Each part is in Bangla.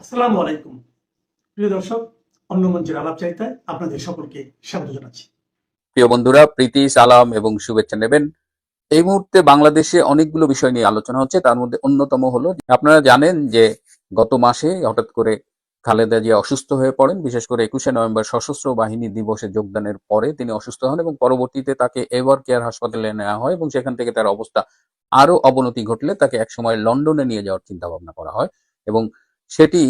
আসসালামু আলাইকুম। প্রিয় দর্শক, অন্য মঞ্চের আলাপ চাইতায় আপনাদের সকলকে স্বাগত জানাচ্ছি। প্রিয় বন্ধুরা, প্রীতি, সালাম এবং শুভেচ্ছা নেবেন। এই মুহূর্তে বাংলাদেশে অনেকগুলো বিষয় নিয়ে আলোচনা হচ্ছে, তার মধ্যে অন্যতম হলো, আপনারা জানেন যে গত মাসে হঠাৎ করে খালেদা জিয়া অসুস্থ হয়ে পড়েন, বিশেষ করে একুশে নভেম্বর সশস্ত্র বাহিনী দিবসে যোগদানের পরে তিনি অসুস্থ হন এবং পরবর্তীতে তাকে এভার কেয়ার হাসপাতালে নেওয়া হয় এবং সেখান থেকে তার অবস্থা আরও অবনতি ঘটলে তাকে একসময় লন্ডনে নিয়ে যাওয়ার চিন্তা ভাবনা করা হয় এবং সেটি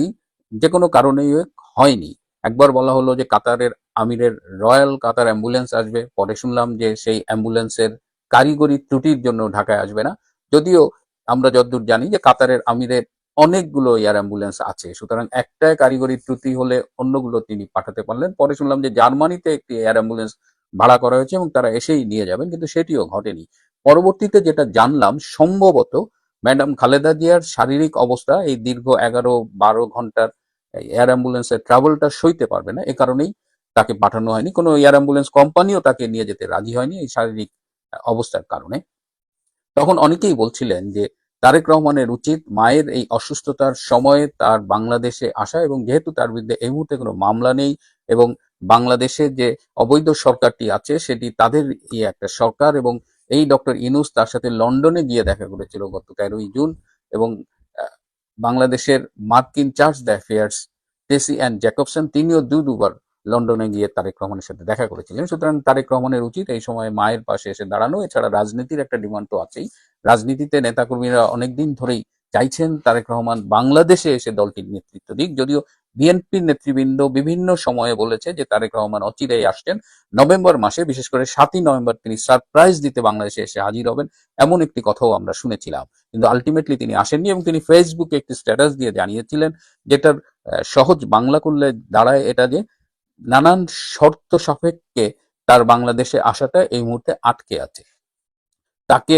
যে কোনো কারণেই হয়নি। একবার বলা হলো যে কাতারের আমিরের রয়্যাল কাতার অ্যাম্বুলেন্স আসবে। পরে শুনলাম যে সেই অ্যাম্বুলেন্সের কারিগরি ত্রুটির জন্য ঢাকায় আসবে না। যদিও আমরা যতদূর জানি যে কাতারের আমিরের অনেকগুলো এয়ার অ্যাম্বুলেন্স আছে। সুতরাং একটাই কারিগরি ত্রুটি হলে অন্যগুলো তিনি পাঠাতে পারলেন। পরে শুনলাম যে জার্মানিতে একটি এয়ার অ্যাম্বুলেন্স ভাড়া করা হয়েছে এবং তারা এসেই নিয়ে যাবেন, কিন্তু সেটিও ঘটেনি। পরবর্তীতে যেটা জানলাম, সম্ভবত ম্যাডাম খালেদা জিয়ার শারীরিক অবস্থা এই দীর্ঘ এগারো বারো ঘণ্টার এয়ার অ্যাম্বুলেন্সের ট্রাভেলটা সইতে পারবে না। এ কারণেই তাকে পাঠানো হয়নি। কোনো এয়ার অ্যাম্বুলেন্স কোম্পানিও তাকে নিয়ে যেতে রাজি হয়নি এই শারীরিক অবস্থার কারণে। তখন অনেকেই বলছিলেন যে তারেক রহমানের উচিত মায়ের এই অসুস্থতার সময়ে তার বাংলাদেশে আসা এবং যেহেতু তার বিরুদ্ধে এই মুহূর্তে কোনো মামলা নেই এবং বাংলাদেশে যে অবৈধ সরকারটি আছে, সেটি তাদের ই একটা সরকার এবং এই ডক্টর ইনুস তার সাথে লন্ডনে গিয়ে দেখা করেছিল গত তেরোই জুন এবং বাংলাদেশের মার্কিন chargé d' affaires, Tracey Ann Jacobson তিনিও দু দুবার লন্ডনে গিয়ে তারেক রহমানের সাথে দেখা করেছিলেন। সুতরাং তারেক রহমানের উচিত এই সময় মায়ের পাশে এসে দাঁড়ানো। এছাড়া রাজনীতির একটা ডিমান্ড তো আছেই। রাজনীতিতে নেতাকর্মীরা অনেকদিন ধরেই চাইছেন তারেক রহমান বাংলাদেশে এসে দলটির নেতৃত্ব দিক। যদিও বিএনপির নেতৃবৃন্দ বিভিন্ন সময়ে বলেছে যে তারেক রহমান অচিরেই আসছেন। নভেম্বর মাসে, বিশেষ করে সাতই নভেম্বর, তিনি সারপ্রাইজ দিতে বাংলাদেশে এসে হাজির হবেন এমন একটি কথাও আমরা শুনেছিলাম। কিন্তু আলটিমেটলি তিনি আসেননি এবং তিনি ফেসবুকে একটি স্ট্যাটাস দিয়ে জানিয়েছিলেন যেটার সহজ বাংলা করলে দাঁড়ায় এটা যে নানান শর্ত সাপেক্ষে তার বাংলাদেশে আসাটা এই মুহূর্তে আটকে আছে। তাকে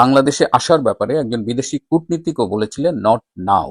বাংলাদেশে আসার ব্যাপারে একজন বিদেশি কূটনীতিকও বলেছিলেন নট নাও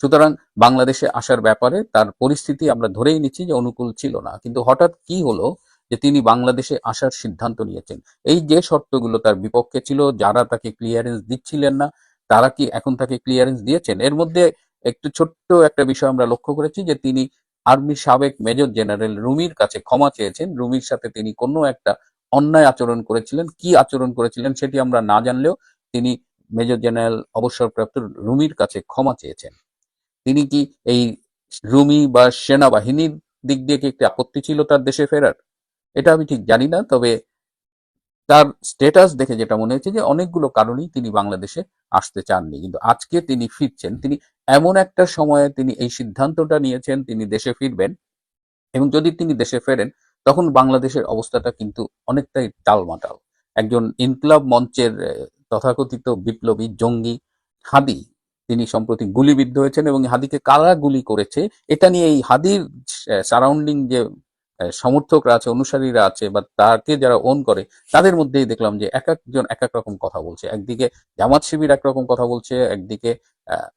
সুতরাং বাংলাদেশে আসার ব্যাপারে তার পরিস্থিতি আমরা ধরেই নিচ্ছি যে অনুকূল ছিল না। কিন্তু হঠাৎ কি হলো যে তিনি বাংলাদেশে আসার সিদ্ধান্ত নিয়েছেন? এই যে শর্তগুলো তার বিপক্ষে ছিল, যারা তাকে ক্লিয়ারেন্স দিচ্ছিলেন না, তারা কি এখন তাকে ক্লিয়ারেন্স দিয়েছেন? এর মধ্যে একটু ছোট্ট একটা বিষয় আমরা লক্ষ্য করেছি যে তিনি আর্মির সাবেক মেজর জেনারেল রুমির কাছে ক্ষমা চেয়েছেন। রুমির সাথে তিনি কোনো একটা অন্যায় আচরণ করেছিলেন, কি আচরণ করেছিলেন সেটি আমরা না জানলেও তিনি মেজর জেনারেল অবসরপ্রাপ্ত রুমির কাছে ক্ষমা চেয়েছেন। তিনি কি এই রুমি বা সেনাবাহিনীর দিক দিয়ে কি একটি আপত্তি ছিল তার দেশে ফেরার? এটা আমি ঠিক জানি না, তবে তার স্টেটাস দেখে যেটা মনে হচ্ছে যে অনেকগুলো কারণেই তিনি বাংলাদেশে আসতে চাননি। কিন্তু আজকে তিনি ফিরছেন, তিনি এমন একটা সময়ে তিনি এই সিদ্ধান্তটা নিয়েছেন, তিনি দেশে ফিরবেন এবং যদি তিনি দেশে ফেরেন তখন বাংলাদেশের অবস্থাটা কিন্তু অনেকটাই টালমাটাল। একজন ইনকলাব মঞ্চের তথাকথিত বিপ্লবী জঙ্গি হাদি, তিনি সম্প্রতি গুলিবিদ্ধ হয়েছেন এবং হাদিকে কারা গুলি করেছে, এটা নিয়ে এই হাদির সারাউন্ডিং যে সমর্থকরা আছে, অনুসারীরা আছে বা তাকে যারা ওন করে, তাদের মধ্যেই দেখলাম যে এক একজন এক এক রকম কথা বলছে। একদিকে জামাত শিবির একরকম কথা বলছে, একদিকে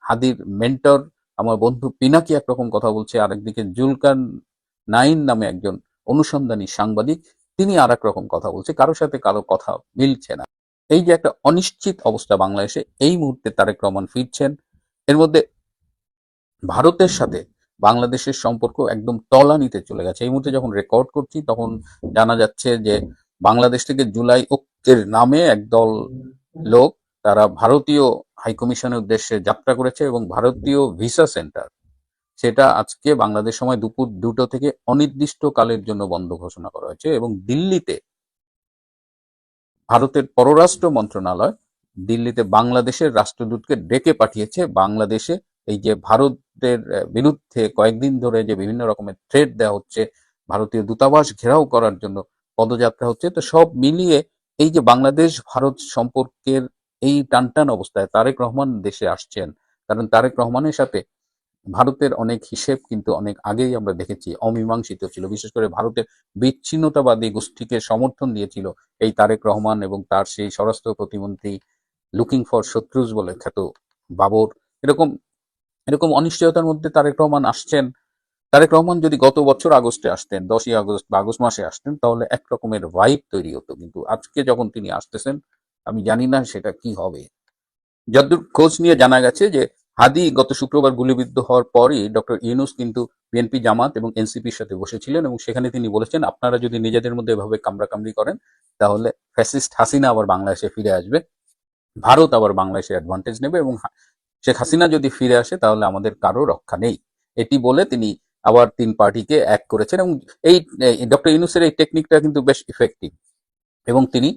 হাদির মেন্টর আমার বন্ধু পিনাকি একরকম কথা বলছে আর একদিকে জুলকান নাইন নামে একজন অনুসন্ধানী সাংবাদিক, তিনি আর রকম কথা বলছে কারোর সাথে কারও কথা মিলছে না। এই যে একটা অনিশ্চিত অবস্থা বাংলাদেশে, এই মুহূর্তে তারেক রহমান ফিরছেন। এর মধ্যে ভারতের সাথে বাংলাদেশের সম্পর্ক একদম তলানিতে চলে গেছে। এই মুহূর্তে যখন রেকর্ড করছি, তখন জানা যাচ্ছে যে বাংলাদেশ থেকে জুলাই ঐক্যের নামে একদল লোক, তারা ভারতীয় হাইকমিশনের উদ্দেশ্যে যাত্রা করেছে এবং ভারতীয় ভিসা সেন্টার সেটা আজকে বাংলাদেশ সময় দুপুর দুটো থেকে অনির্দিষ্ট কালের জন্য বন্ধ ঘোষণা করা হয়েছে এবং দিল্লিতে ভারতের পররাষ্ট্র মন্ত্রণালয় দিল্লিতে বাংলাদেশের রাষ্ট্রদূতকে ডেকে পাঠিয়েছে। বাংলাদেশে এই যে ভারতের বিরুদ্ধে কয়েকদিন ধরে যে বিভিন্ন রকমের থ্রেট দেওয়া হচ্ছে, ভারতীয় দূতাবাস ঘেরাও করার জন্য পদযাত্রা হচ্ছে, তো সব মিলিয়ে এই যে বাংলাদেশ ভারত সম্পর্কের এই টানটান অবস্থায় তারেক রহমান দেশে আসছেন। কারণ তারেক রহমানের সাথে ভারতের অনেক হিসেব কিন্তু অনেক আগেই আমরা দেখেছি, অমীমাংসিত ছিল। বিশেষ করে ভারতের বিচ্ছিন্নতাবাদী গোষ্ঠীকে সমর্থন দিয়েছিল এই তারেক রহমান এবং তার সেই স্বরাষ্ট্র প্রতিমন্ত্রী লুকিং ফর শত্রুজ বলে খ্যাত বাবর। এরকম এরকম অনিশ্চয়তার মধ্যে তারেক রহমান আসছেন। তারেক রহমান যদি গত বছর আগস্টে আসতেন, দশই আগস্ট বা আগস্ট মাসে আসতেন, তাহলে এক রকমের ভাইব তৈরি হতো। কিন্তু আজকে যখন তিনি আসতেছেন, আমি জানি না সেটা কি হবে। যতদূর খোঁজ নিয়ে জানা গেছে যে হাদি গত শুক্রবার গুলিবিদ্ধ হওয়ার পরই ডক্টর ইউনুস কিন্তু বিএনপি জামাত এবং এনসিপির সাথে বসেছিলেন এবং সেখানে তিনি বলেছেন, আপনারা যদি নিজেদের মধ্যে এভাবে কামড়াকামড়ি করেন, তাহলে ফ্যাসিস্ট হাসিনা আবার বাংলাদেশে ফিরে আসবে। ভারত আবার বাংলাদেশে অ্যাডভান্টেজ নেবে এবং শেখ হাসিনা যদি ফিরে আসে, তাহলে আমাদের কারও রক্ষা নেই। এটি বলে তিনি আবার তিন পার্টিকে এক করেছেন এবং এই ডক্টর ইউনুসের এই টেকনিকটা কিন্তু বেশ ইফেক্টিভ এবং তিনি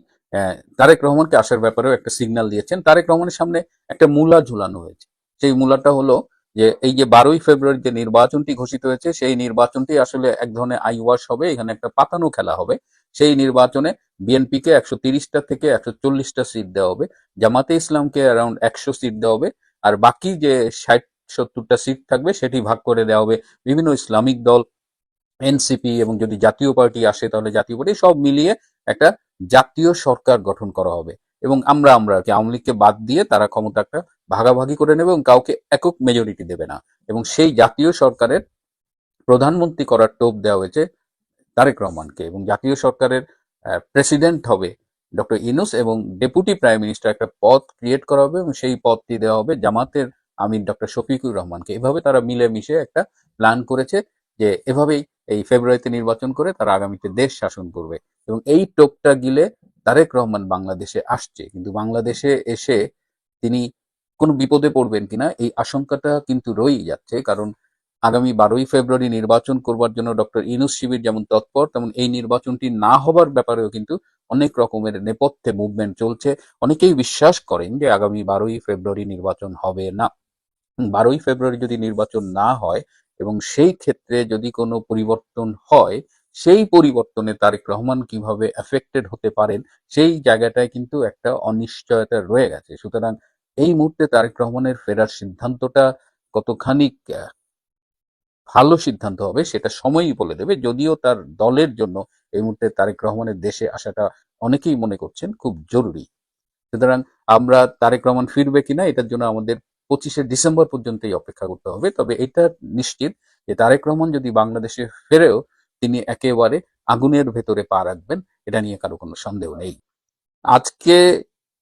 তারেক রহমানকে আসার ব্যাপারেও একটা সিগন্যাল দিয়েছেন। তারেক রহমানের সামনে একটা মূলা ঝুলানো হয়েছে। সেই মূলাটা হলো যে এই যে বারোই ফেব্রুয়ারি যে নির্বাচনটি ঘোষিত হয়েছে, সেই নির্বাচনটি আসলে এক ধরনের আই ওয়াশ হবে, এখানে একটা পাতানো খেলা হবে। সেই নির্বাচনে বিএনপিকে একশো তিরিশটা থেকে একশো চল্লিশটা সিট দেওয়া হবে, জামাতে ইসলামকে অ্যারাউন্ড একশো সিট দেওয়া হবে, আর বাকি যে ষাট, সত্তরটা সিট থাকবে সেটি ভাগ করে দেওয়া হবে বিভিন্ন ইসলামিক দল, এনসিপি এবং যদি জাতীয় পার্টি আসে তাহলে জাতীয় পার্টি, সব মিলিয়ে একটা জাতীয় সরকার গঠন করা হবে। এবং আমরা আমরা কি আওয়ামী লীগকে বাদ দিয়ে তারা ক্ষমতাটা ভাগাভাগি করে নেবে এবং কাউকে একক মেজরিটি দেবে না। এবং সেই জাতীয় সরকারের প্রধানমন্ত্রী করার টোপ দেওয়া হয়েছে তারেক রহমানকে এবং জাতীয় সরকারের প্রেসিডেন্ট হবে ডক্টর ইনুস এবং ডেপুটি প্রাইম মিনিস্টার একটা পদ ক্রিয়েট করা হবে এবং সেই পদটি দেওয়া হবে জামাতের আমির ডক্টর শফিকুর রহমানকে। এভাবে তারা মিলেমিশে একটা প্ল্যান করেছে যে এভাবেই এই ফেব্রুয়ারিতে নির্বাচন করে তারা আগামীতে দেশ শাসন করবে। এবং এই টোপটা গিলে তারেক রহমান বাংলাদেশে আসছে, কিন্তু বাংলাদেশে এসে তিনি কোনো বিপদে পড়বেন কিনা এই আশঙ্কাটা কিন্তু রয়েই যাচ্ছে। কারণ আগামী বারোই ফেব্রুয়ারি নির্বাচন করবার জন্য ডক্টর ইনুস শিবির যেমন তৎপর, তেমন এই নির্বাচনটি না হবার ব্যাপারেও কিন্তু অনেক রকমের নেপথ্যে মুভমেন্ট চলছে। অনেকেই বিশ্বাস করেন যে আগামী বারোই ফেব্রুয়ারি নির্বাচন হবে না। বারোই ফেব্রুয়ারি যদি নির্বাচন না হয় এবং সেই ক্ষেত্রে যদি কোনো পরিবর্তন হয় সেই পরিবর্তনে তারেক রহমান কীভাবে এফেক্টেড হতে পারেন, সেই জায়গাটায় কিন্তু একটা অনিশ্চয়তা রয়ে গেছে। সুতরাং এই মুহূর্তে তারেক রহমানের ফেরার সিদ্ধান্তটা কতখানি ভালো সিদ্ধান্ত হবে সেটা সময়ই বলে দেবে। যদিও তার দলের জন্য এই মুহূর্তে তারেক রহমানের দেশে আসাটা অনেকেই মনে করছেন খুব জরুরি। সুতরাং আমরা তারেক রহমান ফিরবে কিনা, এটার জন্য আমাদের পঁচিশে ডিসেম্বর পর্যন্তই অপেক্ষা করতে হবে। তবে এটা নিশ্চিত যে তারেক রহমান যদি বাংলাদেশে ফেরেও তিনি একেবারে আগুনের ভেতরে পা রাখবেন, এটা নিয়ে কারও কোনো সন্দেহ নেই। আজকে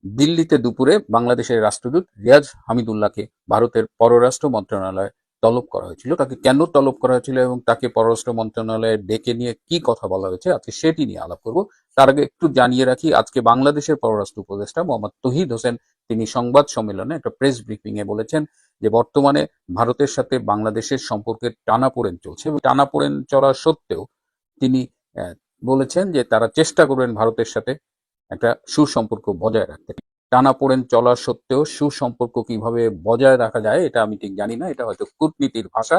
দিল্লিতে দুপুরে বাংলাদেশের রাষ্ট্রদূত রিয়াজ হামিদুল্লাহকে ভারতের পররাষ্ট্র মন্ত্রণালয় তলব করা হয়েছিল। তাকে কেন তলব করা হয়েছিল এবং তাকে পররাষ্ট্র মন্ত্রণালয়ে ডেকে নিয়ে কি কথা বলা হয়েছে, আজকে সেটি নিয়ে আলাপ করব। তার আগে একটু জানিয়ে রাখি, আজকে বাংলাদেশের পররাষ্ট্র উপদেষ্টা মোহাম্মদ তহিদ হোসেন, তিনি সংবাদ সম্মেলনে একটা প্রেস ব্রিফিং এ বলেছেন যে বর্তমানে ভারতের সাথে বাংলাদেশের সম্পর্কের টানাপোড়েন চলছে এবং টানাপোড়েন চলা সত্ত্বেও তিনি বলেছেন যে তারা চেষ্টা করবেন ভারতের সাথে একটা সুসম্পর্ক বজায় রাখতে। টানাপোড়েন চলা সত্ত্বেও সুসম্পর্ক কীভাবে বজায় রাখা যায় এটা আমি ঠিক জানি না, এটা হয়তো কূটনীতির ভাষা।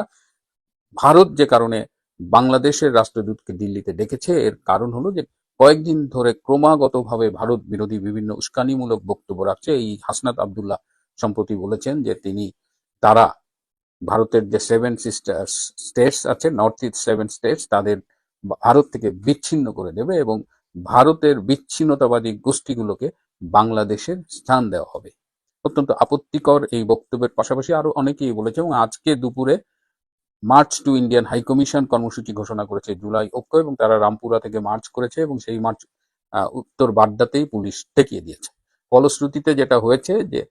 ভারত যে কারণে বাংলাদেশের রাষ্ট্রদূতকে দিল্লিতে ডেকেছে, এর কারণ হলো যে কয়েকদিন ধরে ক্রমাগতভাবে ভারত বিরোধী বিভিন্ন উস্কানিমূলক বক্তব্য রাখছে। এই হাসনাত আবদুল্লাহ সম্প্রতি বলেছেন যে তিনি তারা ভারতের যে সেভেন সিস্টার স্টেটস আছে নর্থ ইস্ট সেভেন স্টেটস তাদের ভারত থেকে বিচ্ছিন্ন করে দেবে এবং ভারতের বিচ্ছিন্নতাবাদী গোষ্ঠীগুলোকে বাংলাদেশের স্থান দেওয়া হবে। অত্যন্ত আপত্তিকর এই বক্তব্যের পাশাপাশি আরও অনেকেই বলেছে এবং আজকে দুপুরে march to Indian High Commission কর্মসূচি ঘোষণা করেছে, জুলাই ঐক্য এবং তারা রামপুরা থেকে মার্চ করেছে এবং সেই মার্চ উত্তর বাড্ডাতেই পুলিশ ঠেকিয়ে দিয়েছে। ফলশ্রুতিতে যেটা হয়েছে যে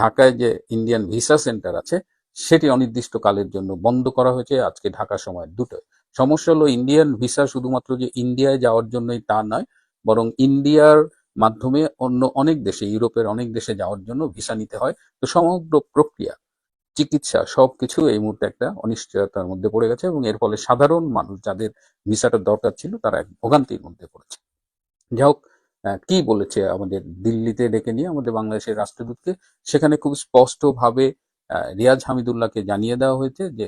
ঢাকায় যে ইন্ডিয়ান ভিসা সেন্টার আছে, সেটি অনির্দিষ্টকালের জন্য বন্ধ করা হয়েছে। আজকে ঢাকা সময় দুটোয় সমস্যা হলো ইন্ডিয়ান ভিসা শুধুমাত্র যে ইন্ডিয়ায় যাওয়ার জন্যই তা নয়, বরং ইন্ডিয়ার মাধ্যমে অন্য অনেক দেশে, ইউরোপের অনেক দেশে যাওয়ার জন্য ভিসা নিতে হয়। তো সমগ্র প্রক্রিয়া, চিকিৎসা সবকিছু এই মুহূর্তে একটা অনিশ্চয়তার মধ্যে পড়ে গেছে এবং এর ফলে সাধারণ মানুষ যাদের ভিসাটার দরকার ছিল, তারা এক ভোগান্তির মধ্যে পড়েছে। যাই হোক কি বলেছে আমাদের দিল্লিতে ডেকে নিয়ে আমাদের বাংলাদেশের রাষ্ট্রদূতকে? সেখানে খুব স্পষ্টভাবে রিয়াজ হামিদুল্লাহকে জানিয়ে দেওয়া হয়েছে যে,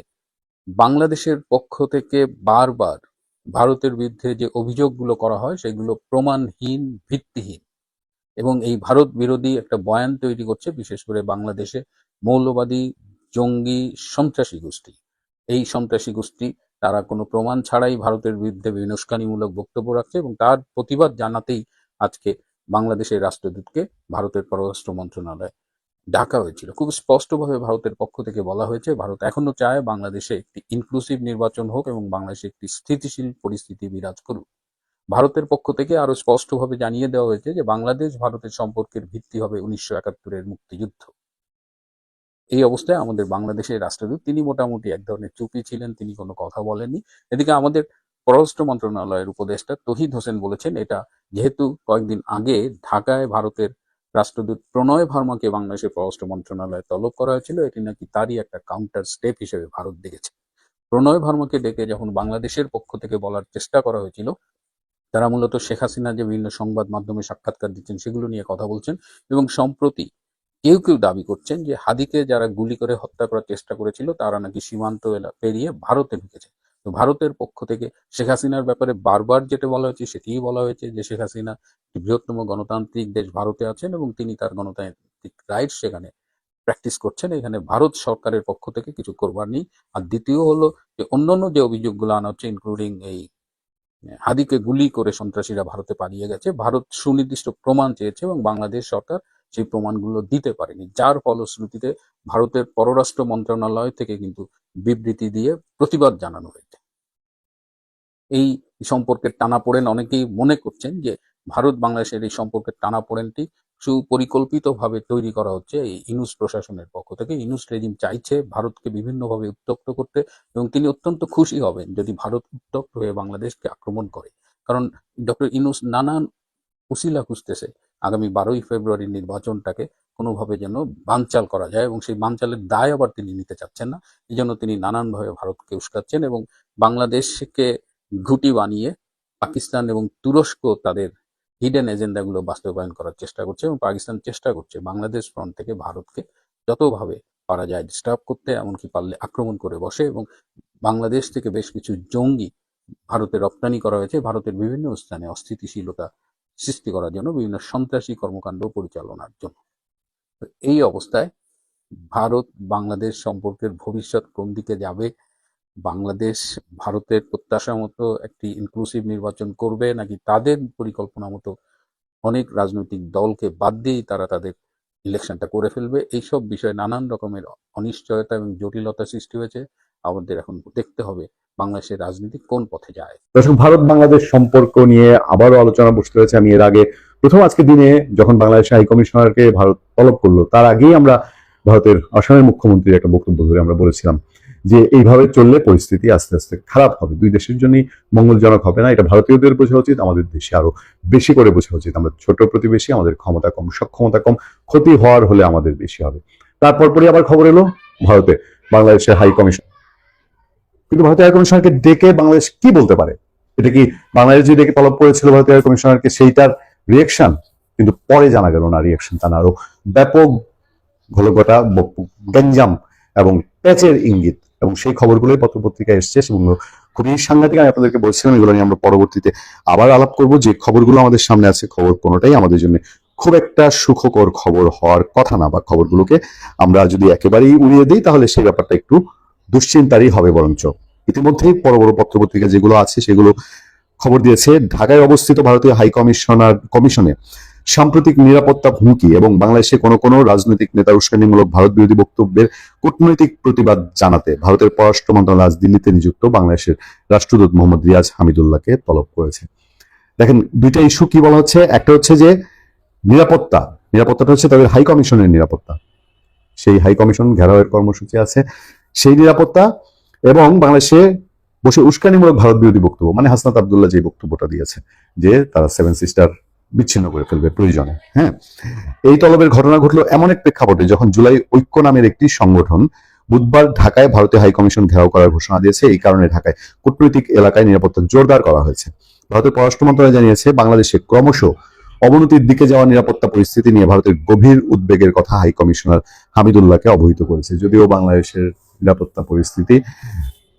বাংলাদেশের পক্ষ থেকে বারবার ভারতের বিরুদ্ধে যে অভিযোগগুলো করা হয়, সেগুলো প্রমাণহীন, ভিত্তিহীন। এবং এই ভারত বিরোধী একটা বয়ান তৈরি করছে, বিশেষ করে বাংলাদেশে মৌলবাদী, জঙ্গি, সন্ত্রাসী গোষ্ঠী। এই সন্ত্রাসী গোষ্ঠী, তারা কোনো প্রমাণ ছাড়াই ভারতের বিরুদ্ধে বিভিন্ন উস্কানিমূলক বক্তব্য রাখছে এবং তার প্রতিবাদ জানাতেই আজকে বাংলাদেশের রাষ্ট্রদূতকে ভারতের পররাষ্ট্র মন্ত্রণালয় ডাকা হয়েছিল। খুব স্পষ্টভাবে ভারতের পক্ষ থেকে বলা হয়েছে, ভারত এখনও চায় বাংলাদেশে একটি ইনক্লুসিভ নির্বাচন হোক এবং বাংলাদেশে একটি স্থিতিশীল পরিস্থিতি বিরাজ করুক। ভারতের পক্ষ থেকে আরও স্পষ্টভাবে জানিয়ে দেওয়া হয়েছে যে, বাংলাদেশ ভারতের সম্পর্কের ভিত্তি হবে উনিশশো একাত্তরের মুক্তিযুদ্ধ। এই অবস্থায় আমাদের বাংলাদেশের রাষ্ট্রদূত, তিনি মোটামুটি এক ধরনের চুপি ছিলেন, তিনি কোনো কথা বলেননি। এদিকে আমাদের পররাষ্ট্র মন্ত্রণালয়ের উপদেষ্টা তহিদ হোসেন বলেছেন, এটা যেহেতু কয়েকদিন আগে ঢাকায় ভারতের রাষ্ট্রদূত প্রণয় ভার্মাকে বাংলাদেশের পররাষ্ট্র মন্ত্রণালয়ে তলব করা হয়েছিল, এটি নাকি তারই একটা কাউন্টার স্টেপ হিসেবে ভারত দেখেছে। প্রণয় ভার্মাকে ডেকে যখন বাংলাদেশের পক্ষ থেকে বলার চেষ্টা করা হয়েছিল, তারা মূলত শেখ হাসিনা যে বিভিন্ন সংবাদ মাধ্যমে সাক্ষাৎকার দিচ্ছেন সেগুলো নিয়ে কথা বলছেন এবং সম্প্রতি কেউ কেউ দাবি করছেন যে হাদিকে যারা গুলি করে হত্যা করার চেষ্টা করেছিল, তারা নাকি সীমান্ত এলা- পেরিয়ে ভারতে ঢুকেছে। তো ভারতের পক্ষ থেকে শেখ হাসিনার ব্যাপারে বারবার যেটা বলা হয়েছে সেটিই বলা হয়েছে যে শেখ হাসিনা বৃহত্তম গণতান্ত্রিক দেশ ভারতে আছেন এবং তিনি তার গণতান্ত্রিক রাইট সেখানে প্র্যাকটিস করছেন। এখানে ভারত সরকারের পক্ষ থেকে কিছু করবার নেই। আর দ্বিতীয় হলো যে অন্যান্য যে অভিযোগগুলো আনা হচ্ছে ইনক্লুডিং এই হাদিকে গুলি করে সন্ত্রাসীরা ভারতে পালিয়ে গেছে। ভারত সুনির্দিষ্ট প্রমাণ চেয়েছে এবং বাংলাদেশ সরকার সেই প্রমাণগুলো দিতে পারেনি, যার ফলশ্রুতিতে ভারতের পররাষ্ট্র মন্ত্রণালয় থেকে কিন্তু বিবৃতি দিয়ে প্রতিবাদ জানানো হয়েছে। এই সম্পর্কের টানাপোড়েন অনেকেই মনে করছেন যে ভারত বাংলাদেশের এই সম্পর্কের টানাপোড়েনটি সুপরিকল্পিতভাবে তৈরি করা হচ্ছে। এই ইনুস প্রশাসনের পক্ষ থেকে ইনুস রেজিম চাইছে ভারতকে বিভিন্নভাবে উত্তক্ত করতে এবং তিনি অত্যন্ত খুশি হবেন যদি ভারত উত্তক্ত হয়ে বাংলাদেশকে আক্রমণ করে। কারণ ডক্টর ইনুস নানান উসিলা খুঁজতেছে আগামী বারোই ফেব্রুয়ারির নির্বাচনটাকে কোনোভাবে যেন বানচাল করা যায় এবং সেই বানচালের দায় আবার তিনি নিতে চাচ্ছেন না। এই জন্য তিনি নানানভাবে ভারতকে উস্কাচ্ছেন এবং বাংলাদেশকে ঘুটি বানিয়ে পাকিস্তান এবং তুরস্ক তাদের হিডেন এজেন্ডাগুলো বাস্তবায়ন করার চেষ্টা করছে এবং পাকিস্তান চেষ্টা করছে বাংলাদেশ ফ্রন্ট থেকে ভারতকে যতভাবে পারা যায় ডিস্টার্ব করতে, এমনকি পারলে আক্রমণ করে বসে এবং বাংলাদেশ থেকে বেশ কিছু জঙ্গি ভারতে রপ্তানি করা হয়েছে। ভারতের বিভিন্ন স্থানে অস্থিতিশীলতা সৃষ্টি করার জন্য বিভিন্ন সন্ত্রাসী কর্মকাণ্ড পরিচালনার জন্য। এই অবস্থায় ভারত বাংলাদেশ সম্পর্কের ভবিষ্যৎ কোন দিকে যাবে? বাংলাদেশ ভারতের প্রত্যাশা মতো একটি ইনক্লুসিভ নির্বাচন করবে নাকি তাদের পরিকল্পনা মতো অনেক রাজনৈতিক দলকে বাদ দিয়েই তারা তাদের ইলেকশনটা করে ফেলবে? এইসব বিষয়ে নানান রকমের অনিশ্চয়তা এবং জটিলতা সৃষ্টি হয়েছে। আমাদের এখন দেখতে হবে বাংলাদেশের রাজনীতি কোন পথে যায়? দর্শক, ভারত বাংলাদেশ সম্পর্ক নিয়ে আবারও আলোচনা বসতে হয়েছে। আমি এর আগে প্রথম আজকে দিনে যখন বাংলাদেশ হাই কমিশনারকে ভারত তলব করল, তার আগেই আমরা ভারতের আসামের মুখ্যমন্ত্রীর একটা বক্তব্য ধরে আমরা বলেছিলাম যে, এইভাবে চললে পরিস্থিতি আস্তে আস্তে খারাপ হবে। দুই দেশের জন্যই মঙ্গলজনক হবে না। এটা ভারতীয়দের বোঝা উচিত, আমাদের দেশে আরও বেশি করে বোঝা উচিত। আমরা ছোট প্রতিবেশী, আমাদের ক্ষমতা কম, সক্ষমতা কম, ক্ষতি হওয়ার হলে আমাদের বেশি হবে। তারপর পরে আবার খবর এলো ভারতে, বাংলাদেশের হাই কমিশন কিন্তু ভারতীয় কমিশনারকে ডেকে বাংলাদেশ কি বলতে পারে? এটা কি বাংলাদেশ যে ডেকে তলব করেছিল ভারতীয় কমিশনারকে সেইটার রিয়েকশন কিন্তু পরে জানা গেল না রিয়েকশন তা না। আরও ব্যাপক ঘলঘটা গঞ্জাম এবং প্যাচের ইঙ্গিত। এবং সেই খবরগুলোই পত্রপত্রিকায় এসছে সেগুলো খুবই সাংঘাতিক আমি আপনাদেরকে বলছিলাম, এগুলো নিয়ে আমরা পরবর্তীতে আবার আলাপ করব। যে খবরগুলো আমাদের সামনে আছে, খবর কোনোটাই আমাদের জন্য খুব একটা সুখকর খবর হওয়ার কথা না, বা খবরগুলোকে আমরা যদি একেবারেই উড়িয়ে দিই, তাহলে সেই ব্যাপারটা একটু দুশ্চিন্তারই হবে বরঞ্চ। ইতিমধ্যেই বড় বড় পত্রপত্রিকা যেগুলো আছে, সেগুলো খবর দিয়েছে। ঢাকায় অবস্থিত ভারতীয় হাই কমিশনার কমিশনে সাম্প্রতিক নিরাপত্তা হুমকি এবং বাংলাদেশে কোনো কোনো রাজনৈতিক নেতার উস্কানিমূলক ভারত বিরোধী বক্তব্যের কূটনৈতিক প্রতিবাদ জানাতে ভারতের পররাষ্ট্র মন্ত্রণালয় আজ দিল্লিতে নিযুক্ত বাংলাদেশের রাষ্ট্রদূত মোহাম্মদ রিয়াজ হামিদুল্লাহকে তলব করেছে। দেখেন, দুইটা ইস্যু কি বলা হচ্ছে? একটা হচ্ছে যে নিরাপত্তা। নিরাপত্তাটা হচ্ছে তাদের হাই কমিশনের নিরাপত্তা। সেই হাই কমিশন ঘেরাওয়ের কর্মসূচি আছে। সেই নিরাপত্তা এবং বাংলাদেশে বসে উস্কানিমূলক ভারত বিরোধী বক্তব্য মানে হাসনাত আবদুল্লাহ যে বক্তব্যটা দিয়েছে, যে তারা সেভেন সিস্টার বিচ্ছিন্ন করে ফেলবে প্রয়োজনে হ্যাঁ? এই তলবের ঘটনা ঘটলো এমন এক প্রেক্ষাপটে যখন জুলাই ঐক্য নামের একটি সংগঠন বুধবার ঢাকায় ভারতীয় হাই কমিশন ঘেরাও করার ঘোষণা দিয়েছে। এই কারণে ঢাকায় কূটনৈতিক এলাকায় নিরাপত্তা জোরদার করা হয়েছে। ভারতের পররাষ্ট্র মন্ত্রণালয় জানিয়েছে, বাংলাদেশে ক্রমশ অবনতির দিকে যাওয়া নিরাপত্তা পরিস্থিতি নিয়ে ভারতের গভীর উদ্বেগের কথা হাই কমিশনার হামিদুল্লাহকে অবহিত করেছে। যদিও বাংলাদেশের নিরাপত্তা পরিস্থিতি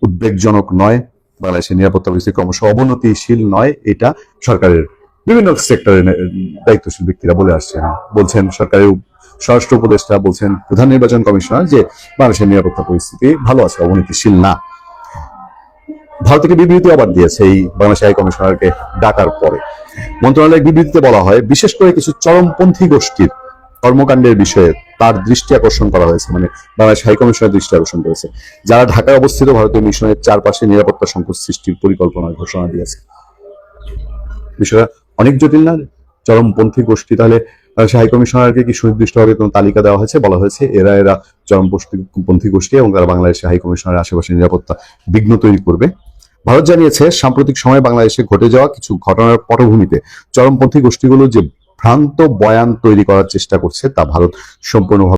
উদ্বেগজনক নয়। বাংলাদেশের নিরাপত্তা পরিস্থিতি ক্রমশ অবনতিশীল নয়। এটা সরকারের বিভিন্ন সেক্টরের দায়িত্বশীল ব্যক্তিরা বলে আসছেন। বলছেন সরকারের স্বরাষ্ট্র উপদেষ্টা বলছেন প্রধান নির্বাচন কমিশনার যে বাংলাদেশের নিরাপত্তা পরিস্থিতি ভালো আছে, অবনতিশীল না। ভারত থেকে বিবৃতি আবার দিয়েছে এই বাংলাদেশ হাই কমিশনারকে ডাকার পরে। মন্ত্রণালয়ের বিবৃতিতে বলা হয়, বিশেষ করে কিছু চরমপন্থী গোষ্ঠীর কর্মকাণ্ডের বিষয়ে তার দৃষ্টি আকর্ষণ করা হয়েছে মানে বাংলাদেশ হাই কমিশনের দৃষ্টি আকর্ষণ করেছে। যারা ঢাকায় অবস্থিত ভারতীয় মিশনের চারপাশে নিরাপত্তা সংকট সৃষ্টির পরিকল্পনার ঘোষণা দিয়েছে। বিষয়টা অনেক জটিল না? চরমপন্থী গোষ্ঠী, তাহলে বাংলাদেশের হাই কমিশনারকে কি সুনির্দিষ্টভাবে কোনো তালিকা দেওয়া হয়েছে, বলা হয়েছে? এরা এরা চরমপন্থী গোষ্ঠী এবং তারা বাংলাদেশের হাই কমিশনারের আশেপাশে নিরাপত্তা বিঘ্ন তৈরি করবে। ভারত জানিয়েছে, সাম্প্রতিক সময়ে বাংলাদেশে ঘটে যাওয়া কিছু ঘটনার পটভূমিতে চরমপন্থী গোষ্ঠীগুলো যে ভ্রান্ত বয়ান তৈরি করার চেষ্টা করছে তা ভারত সম্পূর্ণভাবে